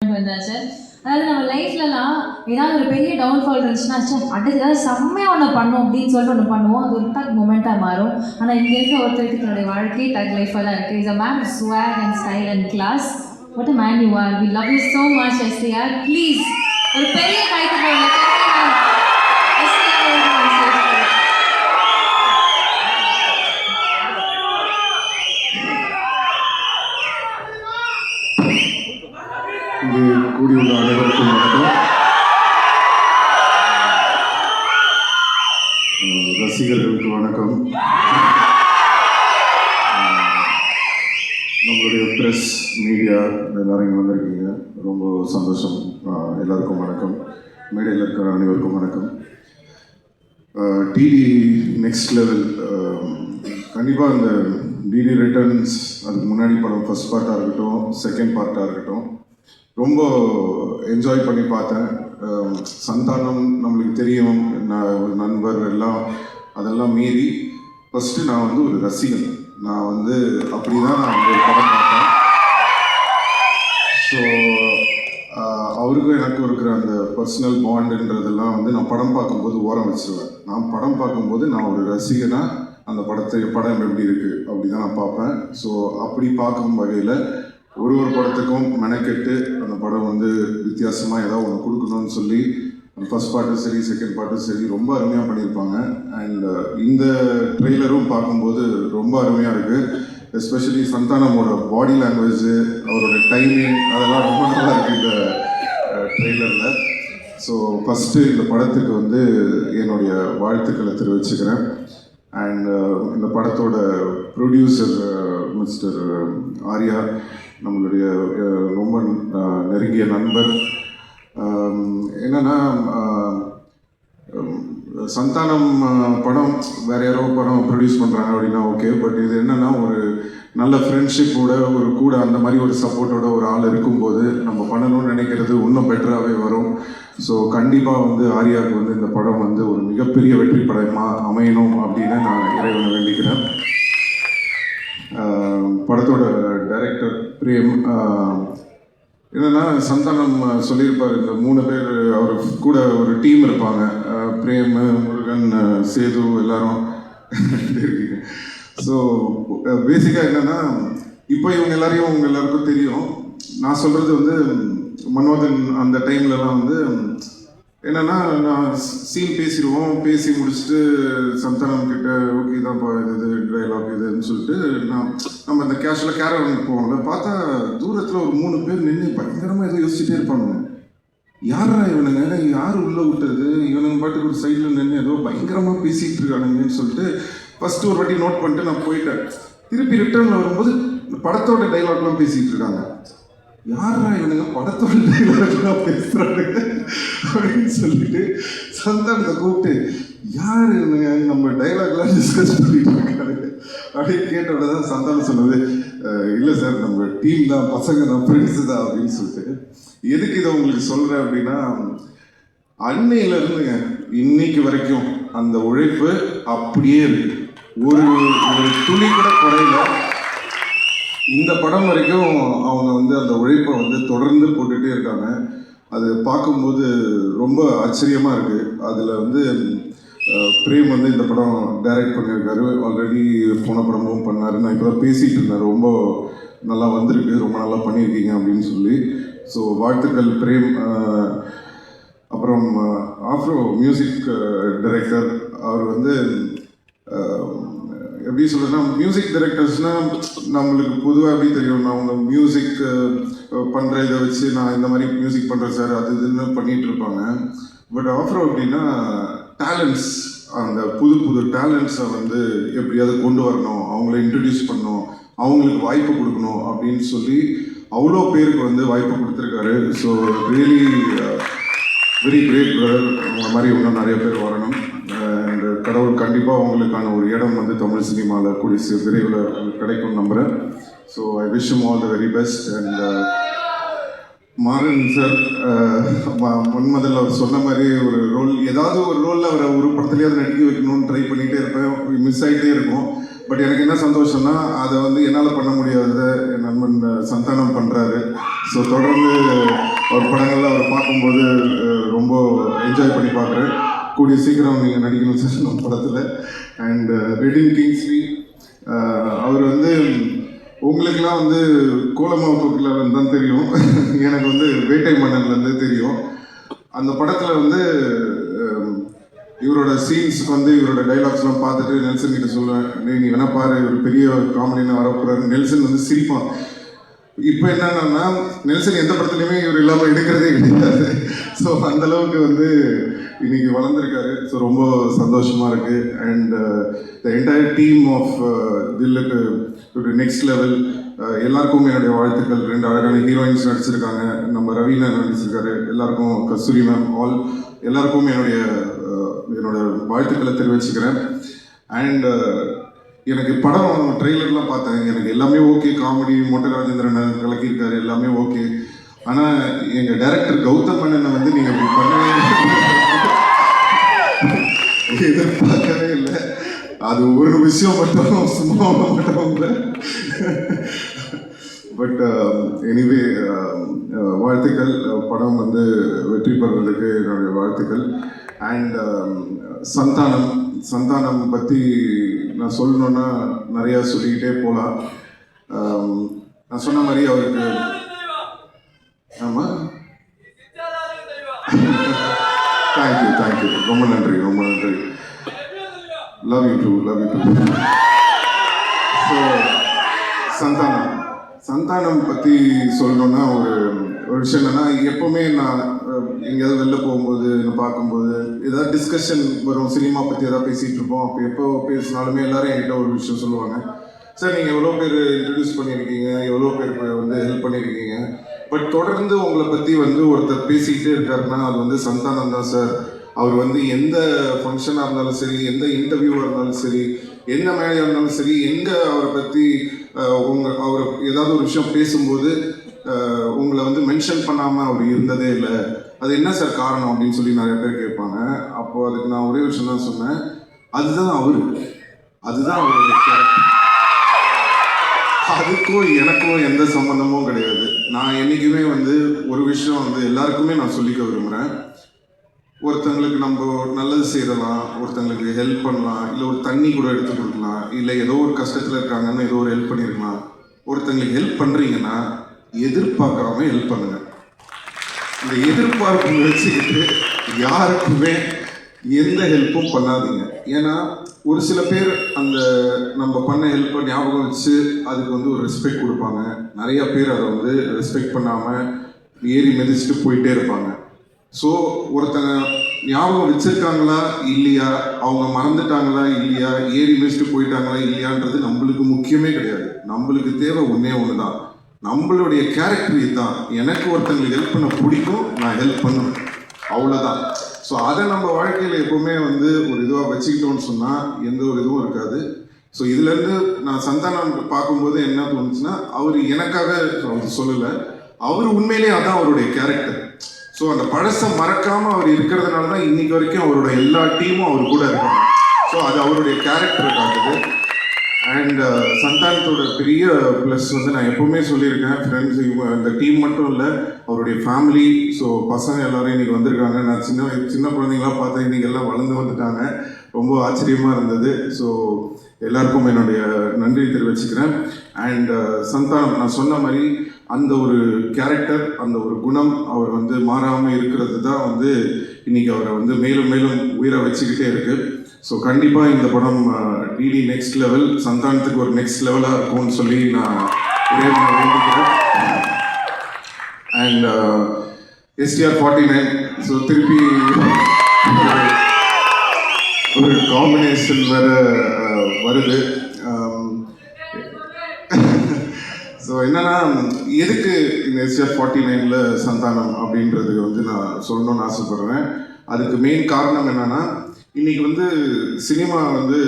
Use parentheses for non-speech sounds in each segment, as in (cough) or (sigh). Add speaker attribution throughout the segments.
Speaker 1: வந்தாச்சு. அதாவது நம்ம லைஃப்லலாம் ஏதாவது ஒரு பெரிய டவுன்ஃபால் இருந்துச்சுன்னா அடுத்து ஏதாவது செம்மையாக ஒன்று பண்ணும் அப்படின்னு சொல்லிட்டு ஒன்று பண்ணுவோம். அது ஒரு டக் மூமெண்ட்டாக மாறும். ஆனால் இங்கே இருக்க ஒருத்தருக்கு தன்னுடைய வாழ்க்கை டக் லைஃபாக தான் இருக்குது is a man swag and style and class what a man you are we love you so much STR please ஒரு பெரிய கைக்கு
Speaker 2: எல்லாரும் வந்திருக்கீங்க ரொம்ப சந்தோஷம். எல்லாருக்கும் வணக்கம். மேடையில் இருக்கிற அனைவருக்கும் வணக்கம். டிடி நெக்ஸ்ட் லெவல் கண்டிப்பாக இந்த டிடி ரிட்டர்ன்ஸ் அதுக்கு முன்னாடி படம் ஃபர்ஸ்ட் பார்ட்டாக இருக்கட்டும் செகண்ட் பார்ட்டாக இருக்கட்டும் ரொம்ப என்ஜாய் பண்ணி பார்த்தேன். சந்தானம் நம்மளுக்கு தெரியும். நான் ஒரு நண்பர் எல்லாம் அதெல்லாம் மீறி ஃபஸ்ட்டு நான் வந்து ஒரு ரசிகன். நான் வந்து அப்படி தான் நான் வந்து ஒரு படம் பார்த்தேன். ஸோ uh, அவருக்கும் எனக்கும் இருக்கிற அந்த பர்சனல் பாண்டுன்றதெல்லாம் வந்து நான் படம் பார்க்கும்போது ஓரம் வச்சுருவேன் நான் படம் பார்க்கும்போது நான் ஒரு ரசிகனாக அந்த படத்தை படம் எப்படி இருக்குது அப்படி தான் நான் பார்ப்பேன். ஸோ அப்படி பார்க்கும் வகையில் ஒரு ஒரு படத்துக்கும் மெனக்கெட்டு அந்த படம் வந்து வித்தியாசமாக ஏதாவது ஒன்று கொடுக்கணும்னு சொல்லி ஃபஸ்ட் பார்ட்டும் சரி செகண்ட் பார்ட்டும் சரி ரொம்ப அருமையாக பண்ணியிருப்பாங்க. அண்ட் uh, இந்த ட்ரெய்லரும் பார்க்கும்போது ரொம்ப அருமையாக இருக்குது எஸ்பெஷலி சந்தானமோட பாடி லாங்குவேஜ் அவரோட டைமிங் அதெல்லாம் ரொம்ப நல்லா இருக்கு இந்த ட்ரெய்லரில் ஸோ ஃபஸ்ட்டு இந்த படத்துக்கு வந்து என்னுடைய வாழ்த்துக்களை தெரிவிச்சுக்கிறேன். அண்ட் இந்த படத்தோட ப்ரொடியூசர் மிஸ்டர் ஆர்யா நம்மளுடைய ரொம்ப நெருங்கிய நண்பர். என்னென்னா என்னன்னா சந்தானம் படம் வேற யாரோ படம் ப்ரொடியூஸ் பண்ணுறாங்க அப்படின்னா ஓகே பட் இது என்னன்னா ஒரு நல்ல ஃப்ரெண்ட்ஷிப்போட ஒரு கூட அந்த மாதிரி ஒரு சப்போர்ட்டோட ஒரு ஆள் இருக்கும்போது நம்ம பண்ணணும்னு நினைக்கிறது இன்னும் பெட்டராகவே வரும். ஸோ கண்டிப்பாக வந்து ஆர்யாவுக்கு வந்து இந்த படம் வந்து ஒரு மிகப்பெரிய வெற்றி படமாக அமையணும் அப்படின்னு நான் இறைவனை வேண்டிக்கிறேன். படத்தோட டைரக்டர் பிரேம் என்னன்னா சந்தானம் சொல்லியிருப்பார். இந்த மூணு பேர் அவர் கூட ஒரு டீம் இருப்பாங்க. பிரேம் முருகன் சேது எல்லாரும் ஸோ பேசிக்காக என்னன்னா இப்போ இவங்க எல்லாரையும் உங்க எல்லாருக்கும் தெரியும். நான் சொல்றது வந்து மன்மோகன் அந்த டைம்லலாம் வந்து என்னன்னா நான் சீன் பேசிடுவோம் பேசி முடிச்சுட்டு சந்தானம் கிட்ட ஓகே தான்ப்பா இது இது டைலாக் இதுன்னு சொல்லிட்டு நான் நம்ம இந்த கேஷில் கேரவனுக்கு போவோம்ல பார்த்தா தூரத்தில் ஒரு மூணு பேர் நின்று பயங்கரமாக எதுவும் யோசிச்சுட்டே இருப்பாங்க யாரா இவனுங்க? யார் உள்ள விட்டது? இவனுங்க பாட்டுக்கு ஒரு சைடில் நின்று ஏதோ பயங்கரமாக பேசிகிட்டு இருக்கானுங்கன்னு சொல்லிட்டு ஃபஸ்ட்டு ஒரு வாட்டி நோட் பண்ணிட்டு நான் போயிட்டேன். திருப்பி ரிட்டர்னில் வரும்போது இந்த படத்தோட டைலாக்லாம் பேசிகிட்டு இருக்காங்க. யாரா எனக்கு படத்தோட டைலாக்லாம் அப்படின்னு சொல்லிட்டு சந்தானத்தை கூப்பிட்டு யார் இவனுங்க? நம்ம டைலாக்லாம் டிஸ்கஸ் பண்ணிட்டு இருக்காரு அப்படின்னு கேட்ட உடனே தான் சந்தானம் சொன்னது இல்லை சார் நம்ம டீம் தான் பசங்க தான் ஃப்ரெண்ட்ஸு தான் அப்படின்னு சொல்லிட்டு. எதுக்கு இதை உங்களுக்கு சொல்கிறேன் அப்படின்னா அன்னையில இருந்துங்க இன்னைக்கு வரைக்கும் அந்த உழைப்பு அப்படியே இருக்கு. ஒரு ஒரு துளி கூட குறையில. இந்த படம் வரைக்கும் அவங்க வந்து அந்த உழைப்பை வந்து தொடர்ந்து போட்டுகிட்டே இருக்காங்க. அது பார்க்கும்போது ரொம்ப ஆச்சரியமாக இருக்குது அதில் வந்து பிரேம் வந்து இந்த படம் டைரக்ட் பண்ணியிருக்காரு. ஆல்ரெடி போன படமும் பண்ணாரு. நான் இப்போ தான் பேசிகிட்டு இருந்தேன். ரொம்ப நல்லா வந்திருக்கு. ரொம்ப நல்லா பண்ணியிருக்கீங்க அப்படின்னு சொல்லி. ஸோ வாழ்த்துக்கள் பிரேம். அப்புறம் ஆஃப்ரோ மியூசிக் டைரக்டர் அவர் வந்து எப்படி சொல்றதுன்னா மியூசிக் டைரக்டர்ஸ்னால் நம்மளுக்கு பொதுவாக எப்படி தெரியும் நான் அவங்க மியூசிக் பண்ணுற இதை வச்சு நான் இந்த மாதிரி மியூசிக் பண்ணுறேன் சார் அது இதுன்னு பண்ணிகிட்டு இருப்பாங்க. பட் ஆஃப்ரோ அப்படின்னா டேலண்ட்ஸ் அந்த புது புது டேலண்ட்ஸை வந்து எப்படியாவது கொண்டு வரணும் அவங்கள இன்ட்ரடியூஸ் பண்ணணும் அவங்களுக்கு வாய்ப்பு கொடுக்கணும் அப்படின்னு சொல்லி அவ்வளோ பேருக்கு வந்து வாய்ப்பு கொடுத்துருக்காரு. So really very great brother உங்களை மாதிரி இன்னும் நிறைய பேர் வரணும். அண்ட் கடவுள் கண்டிப்பாக உங்களுக்கான ஒரு இடம் வந்து தமிழ் சினிமாவில் கூடிய சி- விரைவில் கிடைக்கும் நம்புகிறேன் so I wish all the very best and Maran sir முன்மதில் அவர் சொன்ன மாதிரி ஒரு ரோல் ஏதாவது ஒரு ரோலில் அவரை ஒரு படத்துலையாவது நடிக்க வைக்கணும்னு ட்ரை பண்ணிகிட்டே இருப்பேன். மிஸ் ஆகிட்டே இருக்கும். பட் எனக்கு என்ன சந்தோஷம்னா அதை வந்து என்னால் பண்ண முடியாததை என் நண்பன் சந்தானம் பண்ணுறாரு ஸோ தொடர்ந்து அவர் படங்கள்லாம் அவர் பார்க்கும்போது ரொம்ப என்ஜாய் பண்ணி பார்க்குறேன். கூடிய சீக்கிரம் நீங்கள் நடிக்கணும் சார் நம்ம படத்தில். அண்ட் ரெடின் கிங்ஸ்லி அவர் வந்து உங்களுக்கெல்லாம் வந்து கோலமாவு தான் தெரியும். (laughs) எனக்கு வந்து வேட்டை மன்னன்லேருந்து தெரியும். அந்த படத்தில் வந்து இவரோட சீன்ஸ்க்கு வந்து இவரோட டைலாக்ஸ்லாம் பார்த்துட்டு நெல்சன் கிட்ட சொல்லுவேன் "டேய், நீ வேணா பாரு இவர் பெரிய காமெடின்னு வரப்போறாரு. நெல்சன் வந்து சிரிப்பான். இப்போ என்னன்னா நெல்சன் எந்த படத்துலையுமே இவர் இல்லாமல் எடுக்கிறதே கிடையாது. ஸோ அந்த அளவுக்கு வந்து இன்னைக்கு வளர்ந்துருக்காரு. ஸோ ரொம்ப சந்தோஷமா இருக்கு. And the entire team of Dhilluku to next level எல்லாருக்கும் என்னுடைய வாழ்த்துக்கள். ரெண்டு அழகான ஹீரோயின்ஸ் நடிச்சிருக்காங்க. நம்ம ரவீனா நடிச்சிருக்காரு. எல்லாருக்கும் கஸ்தூரி மேம் ஆல் எல்லாருக்கும் என்னுடைய uh, என்னோட வாழ்த்துக்களை தெரிவிச்சுக்கிறேன். அண்ட் எனக்கு படம் ட்ரெய்லர்லாம் பார்த்தேன். எனக்கு எல்லாமே ஓகே. காமெடி மோட்டர் ராஜேந்திரன் கலக்கியிருக்காரு எல்லாமே ஓகே. ஆனால் எங்கள் டைரக்டர் கௌதம் அண்ணனை வந்து நீங்கள் இப்படி பண்ணவே எதிர்பார்க்கவே இல்லை. அது ஒரு விஷயம் மட்டும் சும்மா மட்டும் இல்லை. பட் எனிவே வாழ்த்துக்கள். படம் வந்து வெற்றி பெறதுக்கு என்னுடைய வாழ்த்துக்கள். அண்ட் um, சந்தானம் சந்தானம் பற்றி நான் சொல்லணுன்னா நிறையா சொல்லிக்கிட்டே போகலாம். Um, நான் சொன்ன மாதிரி அவருக்கு ஆமாம் தேங்க்யூ தேங்க்யூ ரொம்ப நன்றி ரொம்ப நன்றி. Love you too love you too so Santhanam. Santhanam பற்றி சொல்லணும்னா ஒரு ஒரு விஷயம் என்னன்னா எப்போவுமே நான் எங்கேயாவது வெளில போகும்போது பார்க்கும்போது ஏதாவது டிஸ்கஷன் வரும். சினிமா பற்றி ஏதாவது பேசிகிட்டு இருப்போம். அப்போ எப்போ பேசினாலுமே எல்லாரும் என்கிட்ட ஒரு விஷயம் சொல்லுவாங்க. சார் நீங்கள் எவ்வளோ பேர் இன்ட்ரடியூஸ் பண்ணியிருக்கீங்க? எவ்வளோ பேர் வந்து ஹெல்ப் பண்ணியிருக்கீங்க? பட் தொடர்ந்து உங்களை பற்றி வந்து ஒருத்தர் பேசிக்கிட்டே இருக்காருன்னா அது வந்து சந்தானம் தான் சார். அவர் வந்து எந்த ஃபங்க்ஷனாக இருந்தாலும் சரி எந்த இன்டர்வியூவாக இருந்தாலும் சரி எந்த மேடையாக இருந்தாலும் சரி எங்கே அவரை பற்றி உங்கள் அவர் ஏதாவது ஒரு விஷயம் பேசும்போது உங்களை வந்து மென்ஷன் பண்ணாமல் அவர் இருந்ததே இல்லை. அது என்ன சார் காரணம் அப்படின்னு சொல்லி நிறைய பேர் கேட்பாங்க. அப்போ அதுக்கு நான் ஒரே விஷயம் தான் சொன்னேன். அதுதான் அவரு. அதுதான் அவருடைய அதுக்கும் எனக்கும் எந்த சம்மந்தமும் கிடையாது. நான் என்றைக்குமே வந்து ஒரு விஷயம் வந்து எல்லாருக்குமே நான் சொல்லிக்க விரும்புகிறேன் ஒருத்தங்களுக்கு நம்ம நல்லது செய்யலாம் ஒருத்தங்களுக்கு ஹெல்ப் பண்ணலாம் இல்லை ஒரு தண்ணி கூட எடுத்து கொடுக்கலாம் இல்லை ஏதோ ஒரு கஷ்டத்தில் இருக்காங்கன்னு ஏதோ ஒரு ஹெல்ப் பண்ணியிருக்கலாம் ஒருத்தங்களுக்கு ஹெல்ப் பண்ணுறீங்கன்னா எதிர்பார்க்காம ஹெல்ப் பண்ணுங்க. இந்த எதிர்பார்ப்பு வச்சுக்கிட்டு யாருக்குமே எந்த ஹெல்ப்பும் பண்ணாதீங்க. ஏன்னா ஒரு சில பேர் அந்த நம்ம பண்ண ஹெல்ப்பை ஞாபகம் வச்சு அதுக்கு வந்து ஒரு ரெஸ்பெக்ட் கொடுப்பாங்க. நிறைய பேர் அதை வந்து ரெஸ்பெக்ட் பண்ணாமல் ஏறி மிதிச்சுட்டு போயிட்டே இருப்பாங்க. ஸோ ஒருத்தங்க ஞாபகம் வச்சுருக்காங்களா? இல்லையா? அவங்க மறந்துட்டாங்களா? இல்லையா? ஏறி மிதிச்சுட்டு போயிட்டாங்களா? இல்லையான்றது நம்மளுக்கு முக்கியமே கிடையாது. நம்மளுக்கு தேவை ஒன்றே ஒன்று தான் நம்மளுடைய கேரக்டர் இதுதான். எனக்கு ஒருத்தங்களுக்கு ஹெல்ப் பண்ண பிடிக்கும் நான் ஹெல்ப் பண்ணுவேன். அவ்வளோதான் ஸோ அதை நம்ம வாழ்க்கையில் எப்போவுமே வந்து ஒரு இதுவாக வச்சுக்கிட்டோம்னு சொன்னால் எந்த ஒரு இதுவும் இருக்காது. ஸோ இதுலேருந்து நான் சந்தானம் பார்க்கும்போது என்ன தோணுச்சுன்னா அவர் எனக்காக அவர் சொல்லலை. அவர் உண்மையிலேயே அதான் அவருடைய கேரக்டர் ஸோ அந்த பழசை மறக்காமல் அவர் இருக்கிறதுனால தான் இன்னைக்கு வரைக்கும் அவரோட எல்லா டீமும் அவர் கூட இருக்காங்க. ஸோ அது அவருடைய கேரக்டரை காட்டுது. அண்ட் uh, சந்தானத்தோட பெரிய ப்ளஸ் வந்து நான் எப்பவுமே சொல்லியிருக்கேன் ஃப்ரெண்ட்ஸ் இவங்க இந்த டீம் மட்டும் இல்லை அவருடைய ஃபேமிலி ஸோ பசங்க எல்லாரும் இன்றைக்கி வந்திருக்காங்க. நான் சின்ன சின்ன குழந்தைங்களாம் பார்த்தேன் இன்றைக்கி எல்லாம் வளர்ந்து வந்துட்டாங்க. ரொம்ப ஆச்சரியமாக இருந்தது. ஸோ எல்லாருக்கும் என்னுடைய நன்றி தெரிவிச்சுக்கிறேன். அண்ட் uh, சந்தானம் நான் சொன்ன மாதிரி அந்த ஒரு கேரக்டர் அந்த ஒரு குணம் அவர் வந்து மாறாமல் இருக்கிறது தான் வந்து இன்றைக்கி அவரை வந்து மேலும் மேலும் உயிரை வச்சுக்கிட்டே இருக்குது ஸோ கண்டிப்பாக இந்த படம் பிடி நெக்ஸ்ட் லெவல் சந்தானத்துக்கு ஒரு நெக்ஸ்ட் லெவலாக இருக்கும்னு சொல்லி நான் இறைவனை வேண்டிக்கிறேன் and STR forty nine so திருப்பி ஒரு- ஒரு காம்பினேஷன் வேறு வருது. Um, ஸோ என்னன்னா எதுக்கு இந்த எஸ்ஆர் ஃபார்ட்டி நைனில் சந்தானம் அப்படின்றது வந்து நான் சொல்லணும்னு ஆசைப்படுறேன். அதுக்கு மெயின் காரணம் என்னன்னா இன்னைக்கு வந்து சினிமா வந்து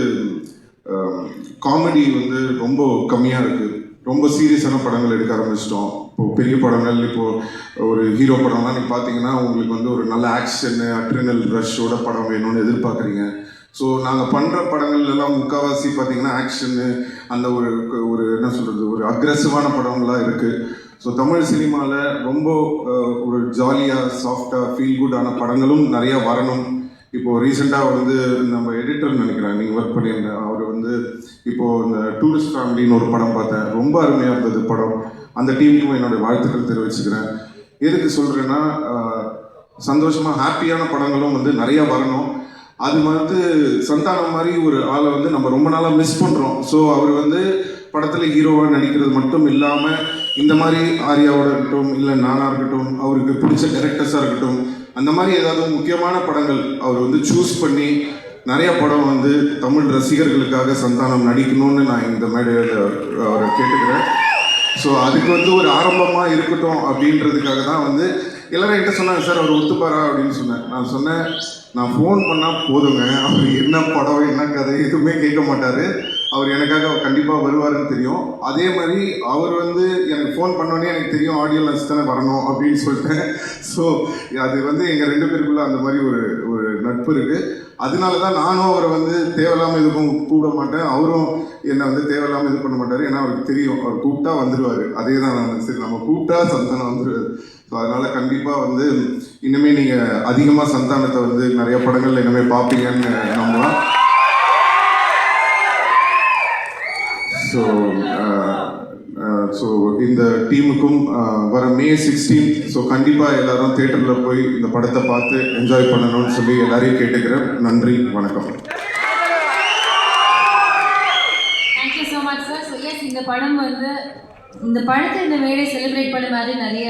Speaker 2: Um, காமெடி வந்து ரொம்ப கம்மியாக இருக்குது ரொம்ப சீரியஸான படங்கள் எடுக்க ஆரம்பிச்சிட்டோம். இப்போ பெரிய படங்கள் இப்போது ஒரு ஹீரோ படம்லாம் நீங்கள் பார்த்தீங்கன்னா உங்களுக்கு வந்து ஒரு நல்ல ஆக்ஷன் அட்ரினல் ரஷ்ஷோட படம் வேணும்னு எதிர்பார்க்குறீங்க. ஸோ நாங்கள் பண்ணுற படங்கள் எல்லாம் முக்கால்வாசி பார்த்தீங்கன்னா ஆக்ஷனு அந்த ஒரு ஒரு என்ன சொல்கிறது ஒரு அக்ரெசிவான படங்களாக இருக்குது ஸோ தமிழ் சினிமாவில் ரொம்ப ஒரு ஜாலியாக சாஃப்டாக ஃபீல் குட்டான படங்களும் நிறையா வரணும். இப்போது ரீசெண்டாக வந்து நம்ம எடிட்டர் நினைக்கிறேன் நீங்கள் ஒர்க் பண்ணியிருந்தேன் அவர் வந்து இப்போது இந்த டூரிஸ்ட் ஃபேமிலின்னு ஒரு படம் பார்த்தேன். ரொம்ப அருமையாக இருந்தது படம். அந்த டீமுக்கும் என்னுடைய வாழ்த்துக்கள் தெரிவிச்சுக்கிறேன். எதுக்கு சொல்கிறேன்னா சந்தோஷமாக ஹாப்பியான படங்களும் வந்து நிறையா வரணும். அது வந்து சந்தானம் மாதிரி ஒரு ஆளை வந்து நம்ம ரொம்ப நாளாக மிஸ் பண்ணுறோம் ஸோ அவர் வந்து படத்தில் ஹீரோவாக நடிக்கிறது மட்டும் இல்லாமல் இந்த மாதிரி ஆர்யாவோட இருக்கட்டும் இல்லை நானாக இருக்கட்டும் அவருக்கு பிடிச்ச டேரக்டர்ஸாக இருக்கட்டும் அந்த மாதிரி ஏதாவது முக்கியமான படங்கள் அவர் வந்து சூஸ் பண்ணி நிறைய படம் வந்து தமிழ் ரசிகர்களுக்காக சந்தானம் நடிக்கணும்னு நான் இந்த மேடையில் அவரை கேட்டுக்கிறேன். ஸோ அதுக்கு வந்து ஒரு ஆரம்பமாக இருக்கட்டும் அப்படின்றதுக்காக தான் வந்து எல்லாரும் என்கிட்ட சொன்னாங்க சார் அவர் ஒத்துப்பாரா? அப்படின்னு சொன்னேன். நான் சொன்னேன் நான் ஃபோன் பண்ணால் போதுங்க. அவர் என்ன படம் என்ன கதை எதுவுமே கேட்க மாட்டார். அவர் எனக்காக கண்டிப்பாக வருவாருன்னு தெரியும். அதே மாதிரி அவர் வந்து எனக்கு ஃபோன் பண்ணோன்னே எனக்கு தெரியும் ஆடியோ லன்ச் தானே வரணும் அப்படின்னு சொல்லிட்டேன் ஸோ அது வந்து எங்கள் ரெண்டு பேருக்குள்ள அந்த மாதிரி ஒரு ஒரு நட்பு இருக்குது அதனால தான் நானும் அவரை வந்து தேவையில்லாமல் எதுக்கும் கூப்பிட மாட்டேன். அவரும் என்னை வந்து தேவையில்லாமல் இது பண்ண மாட்டார். ஏன்னா அவருக்கு தெரியும். அவர் கூப்பிட்டா வந்துடுவார் அதே தான் நான் சரி நம்ம கூப்பிட்டா சந்தானம் வந்துடுவார் ஸோ அதனால் கண்டிப்பாக வந்து இனிமேல் நீங்கள் அதிகமாக சந்தானத்தை வந்து நிறைய படங்கள் இனிமேல் பார்ப்பீங்கன்னு நம்பலாம் ஸோ ஸோ இந்த டீமுக்கும் வர மே சிக்ஸ்டீன் ஸோ கண்டிப்பாக எல்லாரும் தேட்டரில் போய் இந்த படத்தை பார்த்து என்ஜாய் பண்ணணும்னு சொல்லி எல்லாரையும் கேட்டுக்கிறேன். நன்றி வணக்கம்.
Speaker 1: ஸோ மச் சார் இந்த படம் வந்து இந்த படத்தை இந்த மேடை செலிப்ரேட் பண்ண மாதிரி நிறைய